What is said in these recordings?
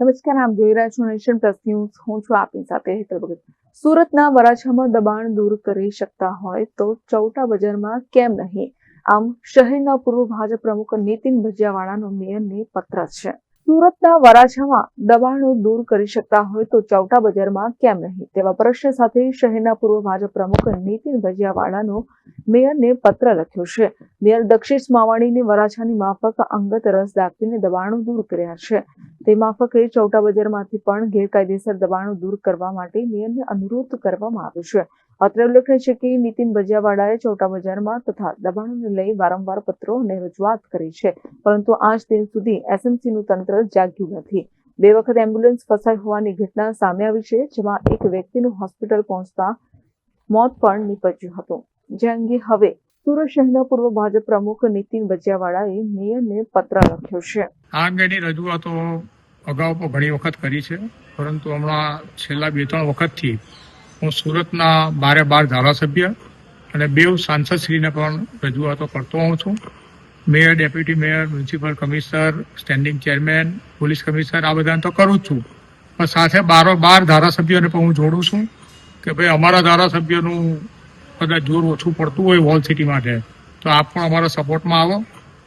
નમસ્કાર, આપ જોઈ રહ્યા છો નેશન પ્લસ ન્યૂઝ. હું છું આપની સાથે હેતલ ભગત. સુરતના વરાછામાં દબાણ દૂર કરી શકતા હોય તો ચૌટા બજારમાં કેમ નહીં? આમ, શહેરના પૂર્વ ભાજપ પ્રમુખ નીતિન ભજિયાવાળાનો મેયરને પત્ર છે. સુરતના વરાછામાં દબાણો દૂર કરી શકતા હોય તો ચૌટા બજારમાં કેમ નહીં? તેવા પ્રશ્ન સાથે શહેરના પૂર્વ ભાજપ પ્રમુખ નીતિન ભજિયાવાળાનો મેયરને પત્ર લખ્યો છે. મેયર દક્ષિશ માવાણીને વરાછાની માફક અંગત રસ દાખવીને દબાણો દૂર કર્યા છે. તે માફકે ચૌટા બજારમાંથી પણ ગેરકાયદેસર દબાણો દૂર કરવા માટે મેયરને અનુરોધ કરવામાં આવ્યો છે. અત્રે ઉલ્લેખનીય છે કે નીતિન ભજીયાવાળાએ ચૌટા બજારમાં તથા દબાણોને લઈ વારંવાર પત્રો અને રજૂઆત કરી છે, પરંતુ આજ દિન સુધી એસએમસીનું તંત્ર જાગ્યું નથી. બે વખત એમ્બ્યુલન્સ ફસાઈ હોવાની ઘટના સામે આવી છે, જેમાં એક વ્યક્તિનું હોસ્પિટલ પહોંચતા મોત પણ નીપજ્યું હતું. જે અંગે હવે સુરત શહેરના પૂર્વ ભાજપ પ્રમુખ નીતિન ભજીયાવાળાએ મેયરને પત્ર લખ્યો છે. આ અંગેની રજૂઆતો અગાઉ પણ ઘણી વખત કરી છે, પરંતુ હમણાં છેલ્લા બે ત્રણ વખતથી હું સુરતના બારે બાર ધારાસભ્ય અને બેવ સાંસદશ્રીને પણ રજૂઆતો કરતો હોઉં છું. Mayor, deputy mayor, municipal commissioner, standing chairman, police commissioner, આ બધાને તો કરું જ છું. પણ સાથે બારો બાર ધારાસભ્યોને પણ હું જોડું છું કે ભાઈ અમારા ધારાસભ્યનું કદાચ જોર ઓછું પડતું હોય વોલ સિટી માટે, તો આપ પણ અમારા સપોર્ટમાં આવો.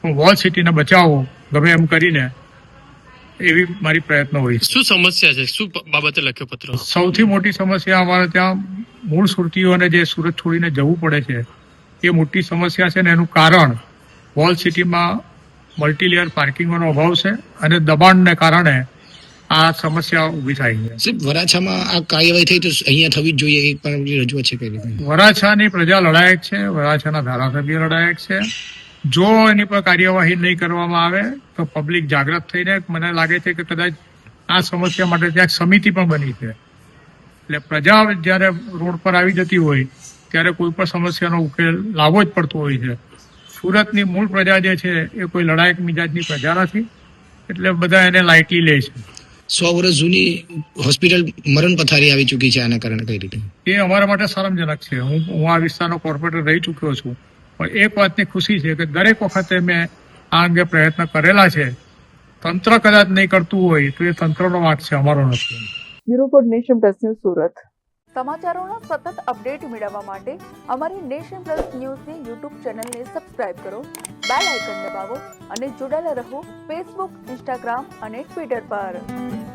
પણ વોલ સિટીને બચાવો, ગમે એમ કરીને એવી મારી પ્રયત્ન હોય શું સમસ્યા છે? શું બાબતે લખ્યો પત્ર? સૌથી મોટી સમસ્યા અમારે ત્યાં મૂળ સુરતીઓને જે સુરત છોડીને જવું પડે છે એ મોટી સમસ્યા છે ને એનું કારણ વોલ સિટીમાં મલ્ટીલેયર પાર્કિંગનો અભાવ છે અને દબાણને કારણે આ સમસ્યા ઊભી થાય છે. વરાછામાં આ કાર્યવાહી થઈ તો અહીંયા થવી જ જોઈએ એ પણ રજૂઆત છે કઈ રીતે? વરાછાની પ્રજા લડાયક છે વરાછાના ધારાસભ્ય લડાયક છે જો એની પર કાર્યવાહી નહીં કરવામાં આવે તો પબ્લિક જાગૃત થઈને મને લાગે છે કે કદાચ આ સમસ્યા માટે ત્યાં સમિતિ પણ બની છે. એટલે પ્રજા જ્યારે રોડ પર આવી જતી હોય ત્યારે કોઈ પણ સમસ્યાનો ઉકેલ લાવવો જ પડતો હોય છે. સુરતની મૂળ પ્રજા જે છે એ કોઈ લડાયક મિજાજની પ્રજા નથી એટલે બધા એને લાઇટલી લે છે. સો વર્ષ જૂની હોસ્પિટલ મરણ પથારી આવી ચૂકી છે આના કારણે કઈ રીતે? એ અમારા માટે શરમજનક છે. હું હું આ વિસ્તારનો કોર્પોરેટર રહી ચૂક્યો છું. પણ એક વાતની ખુશી છે કે દરેક વખતે મેં આ અંગે પ્રયત્ન કરેલા છે. તંત્ર કદાચ નહીં કરતું હોય તો એ તંત્રનો વાંક છે અમારો નથી. Bureau for Nation Plus News Surat. સમાચારોના સતત અપડેટ મેળવવા માટે અમારી નેશન પ્લસ ન્યૂઝની યુટ્યુબ ચેનલને સબસ્ક્રાઇબ કરો બેલ આઇકન દબાવો અને જોડાયેલા રહો ફેસબુક ઇન્સ્ટાગ્રામ અને ટ્વિટર પર.